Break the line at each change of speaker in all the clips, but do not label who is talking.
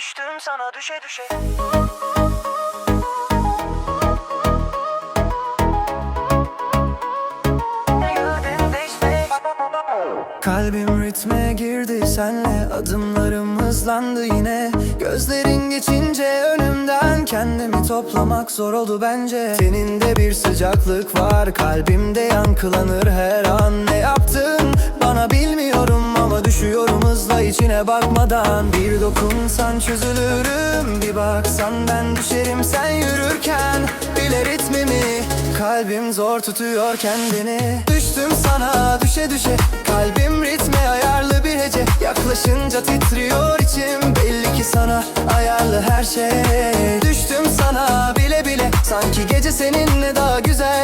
Düştüm sana düşe düşe.
Kalbim ritme girdi senle Adımlarım hızlandı yine. Gözlerin geçince önümden Kendimi toplamak zor oldu bence. Teninde bir sıcaklık var Kalbimde yankılanır her an hızla içine bakmadan Bir dokunsan çözülürüm Bir baksan ben düşerim sen yürürken. Bile ritmimi Kalbim zor tutuyor kendini. Düştüm sana düşe düşe Kalbim ritme ayarlı bir hece. Yaklaşınca titriyor içim Belli ki sana ayarlı her şey. Düştüm sana bile bile Sanki gece seninle daha güzel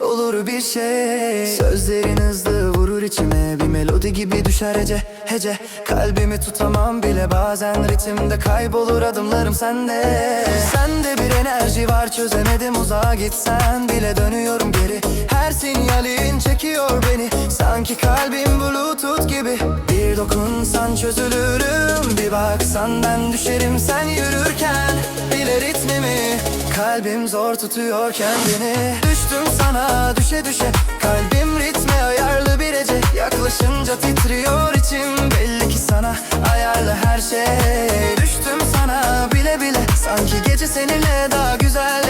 olur bir şey. Sözlerin hızlı vurur içime. Bir melodi gibi düşer hece hece. Kalbimi tutamam bile. Bazen ritimde kaybolur adımlarım sende. Sende bir enerji var. Çözemedim uzağa gitsen bile. Dönüyorum geri. Her sinyalin çekiyor beni. Sanki kalbim bluetooth gibi. Bir dokunsan çözülürüm. Bir baksan ben düşerim. Sen Kalbim zor tutuyor kendini. Düştüm sana düşe düşe. Kalbim ritme ayarlı bir ece Yaklaşınca titriyor içim. Belli ki sana ayarlı her şey. Düştüm sana bile bile. Sanki gece seninle daha güzel